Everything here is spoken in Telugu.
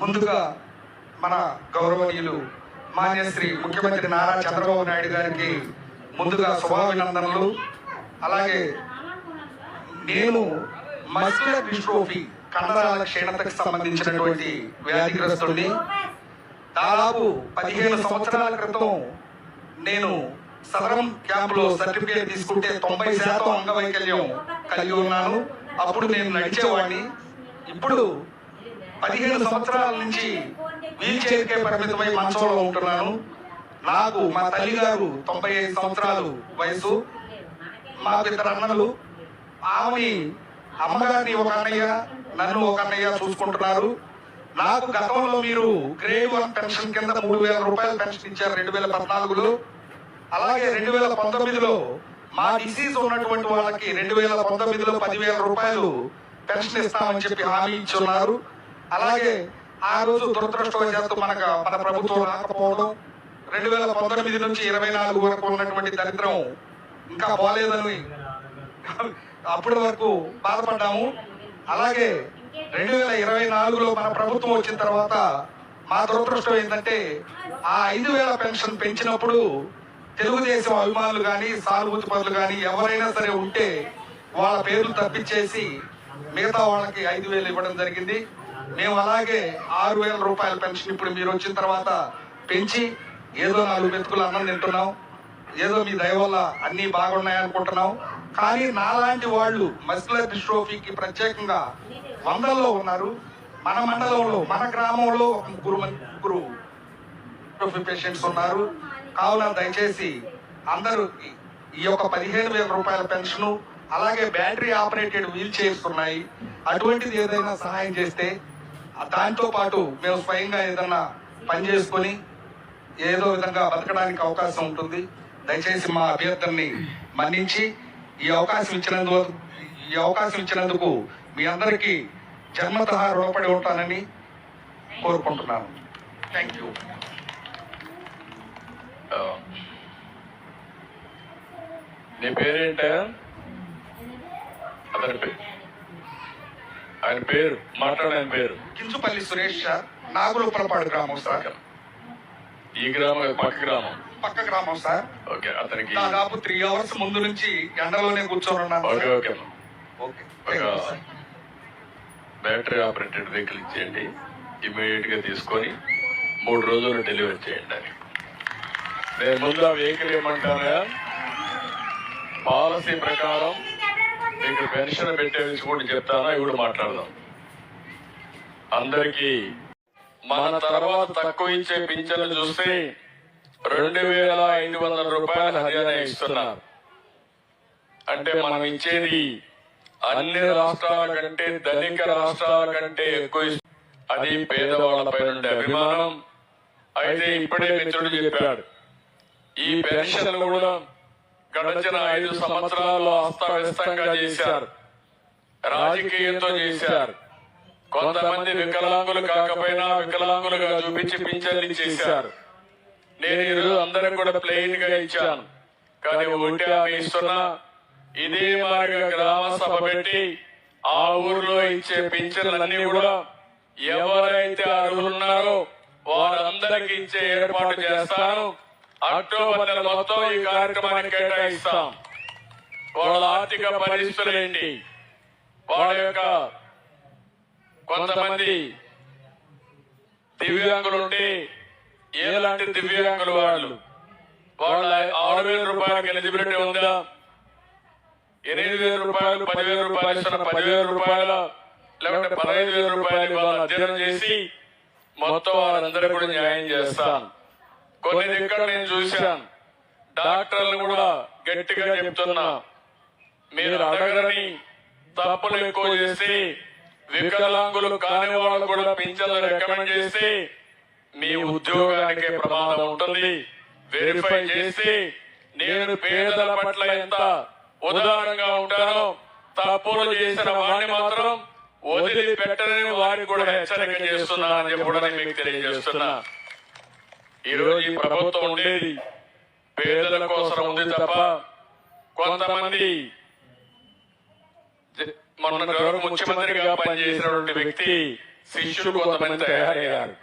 ముందుగా మన గౌరవనీయులు మాన్యశ్రీ ముఖ్యమంత్రి నారా చంద్రబాబు నాయుడు గారికి ముందుగా శుభాభినందనలు. అలాగే నేను మస్కులర్ డిస్ట్రోఫీ కండరాల క్షీణతకు సంబంధించినటువంటి వ్యాధిగ్రస్తుడిని దాదాపు పదిహేను సంవత్సరాల క్రితం నేను సదరం క్యాంపులో సర్టిఫికేట్ తీసుకుంటే తొంభై శాతం అంగవైకల్యం కలిగి ఉన్నాను. అప్పుడు నేను నడిచేవాడిని. ఇప్పుడు పదిహేను సంవత్సరాల నుంచి వీల్ చైర్కే పరిమితమై మంచంలో ఉంటున్నాను. నాకు మా తల్లిగారు తొంభై ఐదు సంవత్సరాలు వయసు మా ఇద్దరు అన్నలు. ఆమె అమ్మగారిని ఒక అన్నయ్య నన్ను ఒక అన్నయ్య చూసుకుంటున్నారు. నాకు గతంలో మీరు గ్రేడ్ వన్ పెన్షన్ కింద మూడు వేల రూపాయలు పెన్షన్ ఇచ్చారు రెండు వేల పద్నాలుగులో. అలాగే రెండు వేల పంతొమ్మిదిలో మా డిసీజ్ ఉన్నటువంటి వాళ్ళకి రెండు వేల పంతొమ్మిదిలో పదివేల రూపాయలు పెన్షన్ ఇస్తామని చెప్పి హామీ ఇచ్చున్నారు అలాగే ఆ రోజు దురదృష్టవశాత్తు మనకు మన ప్రభుత్వం రాకపోవడం రెండు వేల పంతొమ్మిది నుంచి ఇరవై నాలుగు వరకు ఉన్నటువంటి దరిద్రం ఇంకా పోలేదని అప్పటి వరకు బాధపడ్డాము. అలాగే రెండు వేల ఇరవై నాలుగులో మన ప్రభుత్వం వచ్చిన తర్వాత మా దురదృష్టం ఏంటంటే ఆ ఐదు వేల పెన్షన్ పెంచినప్పుడు తెలుగుదేశం అభిమానులు కానీ సానుభూతి పనులు కానీ ఎవరైనా సరే ఉంటే వాళ్ళ పేర్లు తప్పించేసి మిగతా వాళ్ళకి ఐదు వేలు ఇవ్వడం జరిగింది. మేము అలాగే ఆరు వేల రూపాయల పెన్షన్ ఇప్పుడు మీరు వచ్చిన తర్వాత పెంచి ఏదో నాలుగు మెతుకులు అన్నం తింటున్నాం ఏదో మీ దయ వల్ల అన్నీ బాగున్నాయనుకుంటున్నాం కానీ నాలాంటి వాళ్ళు మస్కులర్ డిస్ట్రోఫీకి ప్రత్యేకంగా వందల్లో ఉన్నారు. మన మండలంలో మన గ్రామంలో ఒక ముగ్గురు మంది ముగ్గురు డిస్ట్రోఫీ పేషెంట్స్ ఉన్నారు. కావున దయచేసి అందరూ ఈ- యొక్క పదిహేను వేల రూపాయల పెన్షన్ అలాగే బ్యాటరీ ఆపరేటెడ్ వీల్ చైర్స్ ఉన్నాయి. అటువంటిది ఏదైనా సహాయం చేస్తే దాంతో పాటు మేము స్వయంగా ఏదైనా పని చేసుకొని ఏదో విధంగా బతకడానికి అవకాశం ఉంటుంది. దయచేసి మా అభ్యర్థుల్ని మన్నించి ఈ అవకాశం ఇచ్చినందుకు ఈ అవకాశం ఇచ్చినందుకు మీ అందరికీ జన్మతః రుణపడి ఉంటానని కోరుకుంటున్నాను. Thank you. నీ పేరేంట? అతని పేరు? ఆయన పేరు మాట్లాడే పేరు. కించుపల్లి సురేష్ సార్ నాగులుపలపాడు గ్రామం సార్. ఈ గ్రామం పక్క గ్రామం. పక్క గ్రామం సార్. ఓకే అతనికి దాదాపు త్రీ అవర్స్ ముందు నుంచి ఎండలోనే కూర్చొని ఉన్నాను okay. Okay. Battery operated vehicle ఇచ్చేయండి. ఇమీడియట్గా తీసుకొని మూడు రోజులు డెలివరీ చేయండి అని. నేను ముందు ఆ వెహికల్ ఏమంటానా? పాలసీ ప్రకారం మీకు పెన్షన్ పెట్టే విషయం కూడా చెప్తానా? ఇప్పుడు మాట్లాడదాం. అందరికీ మన తర్వాత తక్కువ ఇచ్చే పింఛన్లు చూస్తే రెండు వేల ఐదు వందల రూపాయలు హర్యానా ఇస్తున్నారు. అంటే మనం ఇచ్చేది అన్ని రాష్ట్రాల కంటే ధనిక రాష్ట్రాల కంటే ఎక్కువ అది పేదవాళ్ళపై ఉండే అభిమానం. అయితే ఇప్పుడే మిత్రుడు చెప్పాడు ఈ పెన్షన్లు కూడా గడిచిన ఐదు సంవత్సరాల్లో అస్తవ్యస్తంగా చేశారు. రాజకీయంతో చేశారు. కొంతమంది వికలాంగులు కాకపోయినా వికలాంగులుగా చూపించి పింఛన్లు చేశారు నేను ఈరోజు అందరం కూడా ప్లెయిన్గా ఇచ్చాను. కానీ ఒకటి ఆమె ఇస్తున్నా ఇదే మాదిరిగా గ్రామ సభ పెట్టి ఆ ఊర్లో ఇచ్చే పింఛన్లన్నీ కూడా ఎవరైతే అర్హులున్నారో వారందరికి ఇచ్చే ఏర్పాటు చేస్తాను. అక్టోబర్ నెల మొత్తం ఈ కార్యక్రమాన్ని కేటాయిస్తాం. వాళ్ళ ఆర్థిక పరిస్థితులు ఏంటి? వాళ్ళ యొక్క కొంతమంది దివ్యాంగులు ఉంటే ఎలాంటి దివ్యాంగులు వాళ్ళు? వాళ్ళ? ఆరు వేల రూపాయలకి ఎలిజిబిలిటీ ఉందా? ఎనిమిది వేల రూపాయలు పదివేల రూపాయలు ఇస్తున్న పదివేల రూపాయల లేకుంటే పదహైదు వేల రూపాయలు వాళ్ళు అధ్యయనం చేసి మొత్తం వాళ్ళందరూ కూడా న్యాయం చేస్తాను కొన్ని దగ్గర నేను చూశాను. డాక్టర్లు కూడా గట్టిగా చెప్తున్నా. మీరు అడగరని తప్పులు ఎక్కువ చేసి వికలాంగులు కాని వాళ్ళు కూడా పింఛన్లు రికమెండ్ చేసి మీ ఉద్యోగానికే ప్రమాదం ఉంటుంది. వెరిఫై చేసి నేను పేదల పట్ల ఎంత ఉదారంగా ఉంటానో తప్పులు చేసిన వాడిని మాత్రం వదిలిపెట్టని వారికి కూడా హెచ్చరిక చేస్తున్నా అని చెప్పి కూడా నేను మీకు తెలియజేస్తున్నా. ఈ రోజు ఈ ప్రభుత్వం ఉండేది పేదల కోసం ఉంది తప్ప కొంతమంది మన గౌరవ ముఖ్యమంత్రిగా పనిచేసినటువంటి వ్యక్తి శిష్యులు కొంతమంది తయారయ్యారు.